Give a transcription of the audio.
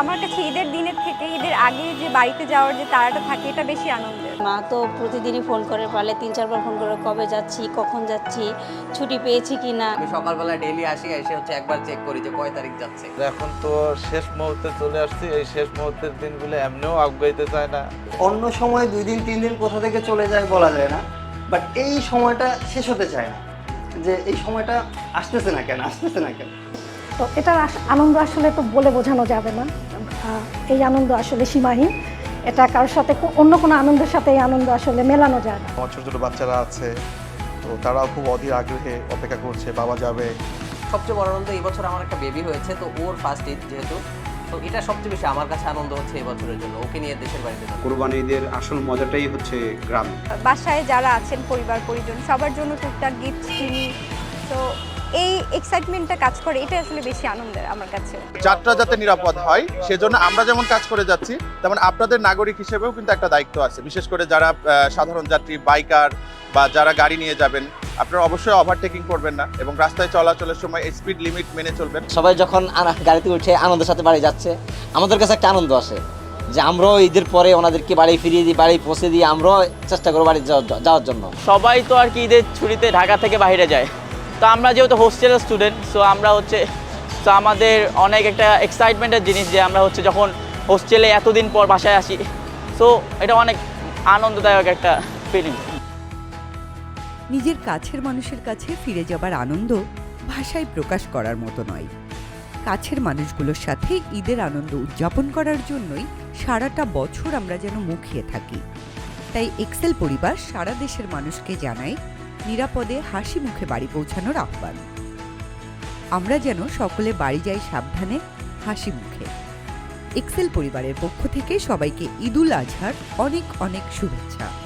আমার কাছে ঈদের দিনের থেকে ঈদের আগে যে বাড়িতে যাওয়ার যে তারাটা থাকে এটা বেশি আনন্দের। মা তো প্রতিদিনই ফোন করে পারলে তিন চারবার ফোন করে কবে যাচ্ছি কখন যাচ্ছি ছুটি পেয়েছি কি না আমি সকালবেলা ডেইলি আসি এসে হচ্ছে একবার চেক করি যে কয় তারিখ যাচ্ছে। এখন তো শেষ মুহূর্তে চলে আসছি এই শেষ মুহূর্তের দিনগুলো এমনিও আগাইতে চায় না। অন্য সময় দুই দিন তিন দিন কোথা থেকে চলে যায় বলা যায় না বাট এই সময়টা শেষ হতে চায় না। যে এই সময়টা আসতেছে না কেন আসতেছে না কেন? তো এটার আস- আনন্দ আসলে তো বলে বোঝানো যাবে না। এই আনন্দ আসলে সীমাহীন। এটা কারোর সাথে অন্য কোনো আনন্দের সাথে এই আনন্দ আসলে মেলানো যায় না। আমার ছোটো ছোটো বাচ্চারা আছে তো তারাও খুব অধীর আগ্রহে অপেক্ষা করছে বাবা যাবে। সবচেয়ে বড় আনন্দ এই বছর আমার একটা বেবি হয়েছে তো ওর ফার্স্ট ঈদ যেহেতু তো এটা সবচেয়ে বেশি আমার কাছে আনন্দ হচ্ছে এই বছরের জন্য ওকে নিয়ে দেশের বাড়িতে যাব। কোরবানি ঈদের আসল মজাটাই হচ্ছে গ্রাম। বাসায় যারা আছেন পরিবার পরিজন সবার জন্য টুকটাক গিফট কিনি। তো এই এক্সাইটমেন্টটা কাজ করে এটা আসলে বেশি আনন্দের আমার কাছে। যাত্রা যাতে নিরাপদ হয় সেজন্য আমরা যেমন কাজ করে যাচ্ছি তেমন আপনাদের নাগরিক হিসেবেও কিন্তু একটা দায়িত্ব আছে। বিশেষ করে যারা সাধারণ যাত্রী বাইকার বা যারা গাড়ি নিয়ে যাবেন আপনারা অবশ্যই ওভারটেকিং করবেন না এবং রাস্তায় চলাচলের সময় স্পিড লিমিট মেনে চলবেন। সবাই যখন আনা- গাড়িতে উঠে আনন্দের সাথে বাড়ি যাচ্ছে আমাদের কাছে একটা আনন্দ আসে যে আমরাও ঈদের পরে ওনাদেরকে বাড়ি ফিরিয়ে দিই বাড়ি পৌঁছে দিয়ে আমরাও চেষ্টা করব বাড়ি যাওয়ার- যাওয়ার জন্য। সবাই তো আর কি ঈদের ছুটিতে ঢাকা থেকে বাইরে যায়। তো আমরা যেহেতু হোস্টেলের স্টুডেন্ট সো আমরা হচ্ছে তো আমাদের অনেক একটা এক্সাইটমেন্টের জিনিস যে আমরা হচ্ছে যখন হোস্টেলে এতদিন পর বাসায় আসি সো এটা অনেক আনন্দদায়ক একটা ফিলিং নিজের কাছের মানুষের কাছে ফিরে যাবার আনন্দ ভাষায় প্রকাশ করার মতো নয়। কাছের মানুষগুলোর সাথে ঈদের আনন্দ উদযাপন করার জন্যই সারাটা বছর আমরা যেন মুখিয়ে থাকি। তাই এক্সেল পরিবার সারা দেশের মানুষকে জানায় নিরাপদে হাসি মুখে বাড়ি পৌঁছানোর আহ্বান। আমরা যেন সকলে বাড়ি যাই সাবধানে, হাসি মুখে। এক্সেল পরিবারের পক্ষ থেকে সবাইকে ঈদুল আজহার অনেক অনেক শুভেচ্ছা।